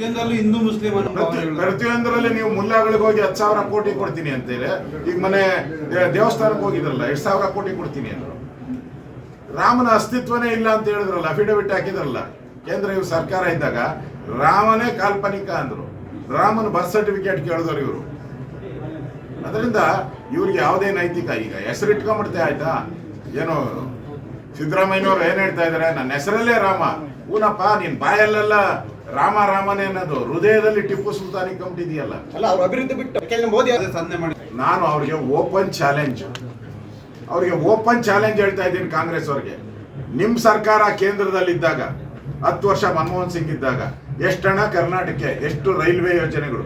ಪ್ರತಿಯೊಂದರಲ್ಲೂ ಹಿಂದೂ ಮುಸ್ಲಿಂ ಪ್ರತಿಯೊಂದರಲ್ಲಿ ನೀವು ಮುಲ್ಲಾಗಳಿಗೆ ಹೋಗಿ ಹತ್ತು ಸಾವಿರ ಕೋಟಿ ಕೊಡ್ತೀನಿ ಅಂತೇಳಿ. ಈಗ ಮನೆ ದೇವಸ್ಥಾನಕ್ಕೆ ಹೋಗಿದ್ರಲ್ಲ ಎಷ್ಟು ಸಾವಿರ ಕೋಟಿ ಕೊಡ್ತೀನಿ ಅಂದ್ರು ರಾಮನ ಅಸ್ತಿತ್ವನೇ ಇಲ್ಲ ಅಂತ ಹೇಳಿದ್ರಲ್ಲ ಅಫಿಡವಿಟ್ ಹಾಕಿದ್ರಲ್ಲ ಕೇಂದ್ರ ಇವ್ರು ಸರ್ಕಾರ ಇದ್ದಾಗ ರಾಮನೇ ಕಾಲ್ಪನಿಕ ಅಂದ್ರು. ರಾಮನ ಬರ್ತ್ ಸರ್ಟಿಫಿಕೇಟ್ ಕೇಳಿದ್ರು ಇವರು. ಅದರಿಂದ ಇವ್ರಿಗೆ ಯಾವುದೇ ನೈತಿಕ ಈಗ ಹೆಸರಿಟ್ಕೊಂಡ್ಬಿಡ್ತೆ ಆಯ್ತಾ? ಏನು ಸಿದ್ದರಾಮಯ್ಯನವ್ರು ಏನು ಹೇಳ್ತಾ ಇದ್ದಾರೆ ನನ್ನ ಹೆಸರಲ್ಲೇ ರಾಮ. ಊನಪ್ಪ ನೀನ್ ಬಾಯಲ್ಲೆಲ್ಲ ರಾಮ ರಾಮನೇ ಅನ್ನೋದು ಹೃದಯದಲ್ಲಿ ಟಿಪ್ಪು ಸುಲ್ತಾನಿ ಕಂಬಿಟ್ಟಿದೆಯಲ್ಲ ಅಲ್ಲ ಅವ್ರ ಅಭಿವೃದ್ಧಿ ಬಿಟ್ಟು ಮೋದಿ ಸಾಧನೆ ಮಾಡಿ. ನಾನು ಅವ್ರಿಗೆ ಓಪನ್ ಚಾಲೆಂಜ್. ಅವ್ರಿಗೆ ಓಪನ್ ಚಾಲೆಂಜ್ ಹೇಳ್ತಾ ಇದ್ದೀನಿ ಕಾಂಗ್ರೆಸ್ ಅವ್ರಿಗೆ. ನಿಮ್ ಸರ್ಕಾರ ಕೇಂದ್ರದಲ್ಲಿದ್ದಾಗ ಹತ್ತು ವರ್ಷ ಮನಮೋಹನ್ ಸಿಂಗ್ ಇದ್ದಾಗ ಎಷ್ಟು ಹಣ ಕರ್ನಾಟಕಕ್ಕೆ ಎಷ್ಟು ರೈಲ್ವೆ ಯೋಜನೆಗಳು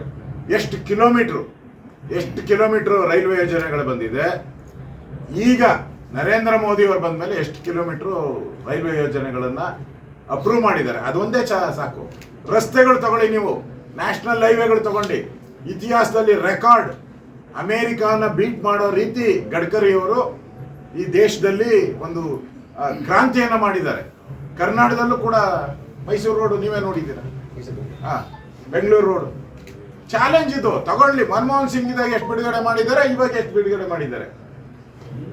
ಎಷ್ಟು ಕಿಲೋಮೀಟ್ರು ಎಷ್ಟು ಕಿಲೋಮೀಟ್ರ್ ರೈಲ್ವೆ ಯೋಜನೆಗಳು ಬಂದಿದೆ ಈಗ ನರೇಂದ್ರ ಮೋದಿ ಅವರು ಬಂದ ಮೇಲೆ ಎಷ್ಟು ಕಿಲೋಮೀಟ್ರು ರೈಲ್ವೆ ಯೋಜನೆಗಳನ್ನ ಅಪ್ರೂವ್ ಮಾಡಿದ್ದಾರೆ. ಅದೊಂದೇ ಚಾ, ಸಾಕು. ರಸ್ತೆಗಳು ತಗೊಳ್ಳಿ ನೀವು. ನ್ಯಾಷನಲ್ ಹೈವೇಗಳು ತಗೊಂಡು. ಇತಿಹಾಸದಲ್ಲಿ ರೆಕಾರ್ಡ್ ಅಮೇರಿಕಾನ ಬೀಟ್ ಮಾಡೋ ರೀತಿ ಗಡ್ಕರಿಯವರು ಈ ದೇಶದಲ್ಲಿ ಒಂದು ಕ್ರಾಂತಿಯನ್ನು ಮಾಡಿದ್ದಾರೆ. ಕರ್ನಾಟಕದಲ್ಲೂ ಕೂಡ ಮೈಸೂರು ರೋಡು ನೀವೇ ನೋಡಿದ್ದೀರಾ? ಹಾಂ, ಬೆಂಗಳೂರು ರೋಡು ಚಾಲೆಂಜ್ ಇದು. ತಗೊಳ್ಳಿ. ಮನಮೋಹನ್ ಸಿಂಗ್ ಇದಾಗ ಎಷ್ಟು ಬಿಡುಗಡೆ ಮಾಡಿದ್ದಾರೆ, ಇವಾಗ ಎಷ್ಟು ಬಿಡುಗಡೆ ಮಾಡಿದ್ದಾರೆ?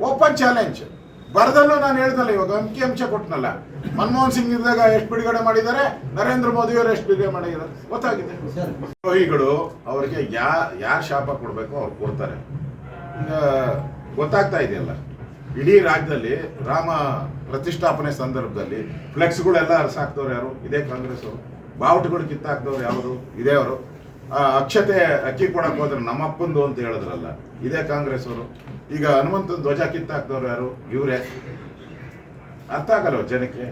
ಓಪನ್ ಚಾಲೆಂಜ್ ಬರದಲ್ಲೂ ನಾನು ಹೇಳ್ದಲ್ಲ ಇವಾಗ ಅಂಕಿ ಅಂಶ ಕೊಟ್ಟನಲ್ಲ ಮನಮೋಹನ್ ಸಿಂಗ್ ಇದ್ದಾಗ ಎಷ್ಟು ಬಿಡುಗಡೆ ಮಾಡಿದ್ದಾರೆ? ನರೇಂದ್ರ ಮೋದಿ ಅವರು ಎಷ್ಟು ಬಿಡುಗಡೆ ಮಾಡಿದ್ದಾರೆ? ಗೊತ್ತಾಗಿದೆ. ದ್ರೋಹಿಗಳು ಅವರಿಗೆ ಯಾ, ಯಾರು ಶಾಪ ಕೊಡಬೇಕು ಅವ್ರು ಕೊಡ್ತಾರೆ. ಈಗ ಗೊತ್ತಾಗ್ತಾ ಇದೆಯಲ್ಲ ಇಡೀ ರಾಜ್ಯದಲ್ಲಿ ರಾಮ ಪ್ರತಿಷ್ಠಾಪನೆ ಸಂದರ್ಭದಲ್ಲಿ ಫ್ಲೆಕ್ಸ್ಗಳೆಲ್ಲ ಸಾಕ್ತವ್ರು ಯಾರು? ಇದೇ ಕಾಂಗ್ರೆಸ್ ಅವರು ಬಾವುಟಗಳು ಕಿತ್ತಾಕ್ದವ್ರು ಯಾವುದು? ಇದೇ ಅವರು. ಅಕ್ಷತೆ ಅಕ್ಕಿ ಕೊಡಕ್ ಹೋದ್ರೆ ನಮ್ಮಪ್ಪಂದು ಅಂತ ಹೇಳಿದ್ರಲ್ಲ ಇದೇ ಕಾಂಗ್ರೆಸ್ ಅವರು. ಈಗ ಹನುಮಂತನ ಧ್ವಜ ಕಿತ್ತಾಕ್ದವ್ರು ಯಾರು? ಇವರೇ. ಅರ್ಥ ಆಗಲ್ಲ ಜನಕ್ಕೆ?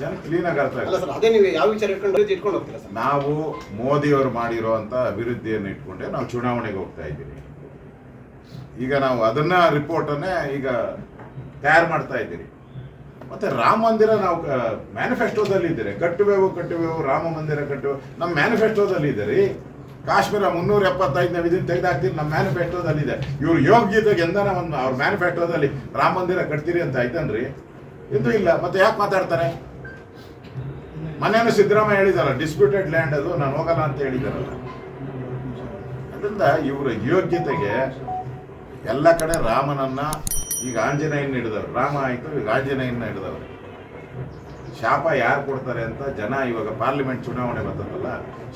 ಜನ ಕ್ಲೀನಾಗಿ ಅರ್ಥ ಆಗಲ್ಲ. ಅದೇ ನೀವು ಯಾವ ವಿಚಾರ ಇಟ್ಕೊಂಡು ಹೋಗ್ತೀರಾ ನಾವು ಮೋದಿಯವರು ಮಾಡಿರುವಂತ ಅಭಿವೃದ್ಧಿಯನ್ನು ಇಟ್ಕೊಂಡೆ ನಾವು ಚುನಾವಣೆಗೆ ಹೋಗ್ತಾ ಇದ್ದೀವಿ. ಈಗ ನಾವು ಅದನ್ನ ರಿಪೋರ್ಟನ್ನೇ ಈಗ ತಯಾರು ಮಾಡ್ತಾ ಇದ್ದೀರಿ. ಮತ್ತೆ ರಾಮ ಮಂದಿರ ನಾವು ಮ್ಯಾನಿಫೆಸ್ಟೋದಲ್ಲಿ ಇದ್ದೀರಿ. ಕಟ್ಟುವೆವು ಕಟ್ಟುವೆವು ರಾಮ ಮಂದಿರ ಕಟ್ಟುವೆ ನಮ್ಮ ಮ್ಯಾನಿಫೆಸ್ಟೋದಲ್ಲಿ ಇದ್ದೀರಿ. ಕಾಶ್ಮೀರ ಮುನ್ನೂರ ಎಪ್ಪತ್ತೈದನೇ ವಿಧಿನ ತೆಗೆದಾಕ್ತೀನಿ ನಮ್ಮ ಮ್ಯಾನಿಫೆಸ್ಟೋದಲ್ಲಿ ಇದೆ ಇವ್ರು ಯೋಗ್ಯತೆಗೆ ಎಂದನ ಒಂದು ಅವ್ರ ಮ್ಯಾನಿಫೆಸ್ಟೋದಲ್ಲಿ ರಾಮ ಮಂದಿರ ಕಟ್ತೀರಿ ಅಂತ ಆಯ್ತನ್ರಿ ಇದು ಇಲ್ಲ. ಮತ್ತೆ ಯಾಕೆ ಮಾತಾಡ್ತಾರೆ? ಮನೆಯನ್ನು ಸಿದ್ದರಾಮಯ್ಯ ಹೇಳಿದಾರಲ್ಲ ಡಿಸ್ಪ್ಯೂಟೆಡ್ ಲ್ಯಾಂಡ್ ಅದು, ನಾನು ಹೋಗಲ್ಲ ಅಂತ ಹೇಳಿದಾರಲ್ಲ. ಅದರಿಂದ ಇವರ ಯೋಗ್ಯತೆಗೆ ಎಲ್ಲ ಕಡೆ ರಾಮನನ್ನ ಈಗ ಆಂಜನೇಯನ್ನ ಹಿಡಿದವ್ರು. ರಾಮ ಆಯ್ತು, ಈಗ ಆಂಜನೇಯನ್ನ ಹಿಡಿದವ್ರು. ಶಾಪ ಯಾರು ಕೊಡ್ತಾರೆ ಅಂತ ಜನ ಇವಾಗ ಪಾರ್ಲಿಮೆಂಟ್ ಚುನಾವಣೆ ಬರ್ತದಲ್ಲ,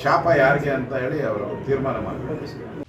ಶಾಪ ಯಾರಿಗೆ ಅಂತ ಹೇಳಿ ಅವರು ತೀರ್ಮಾನ ಮಾಡ್ತಾರೆ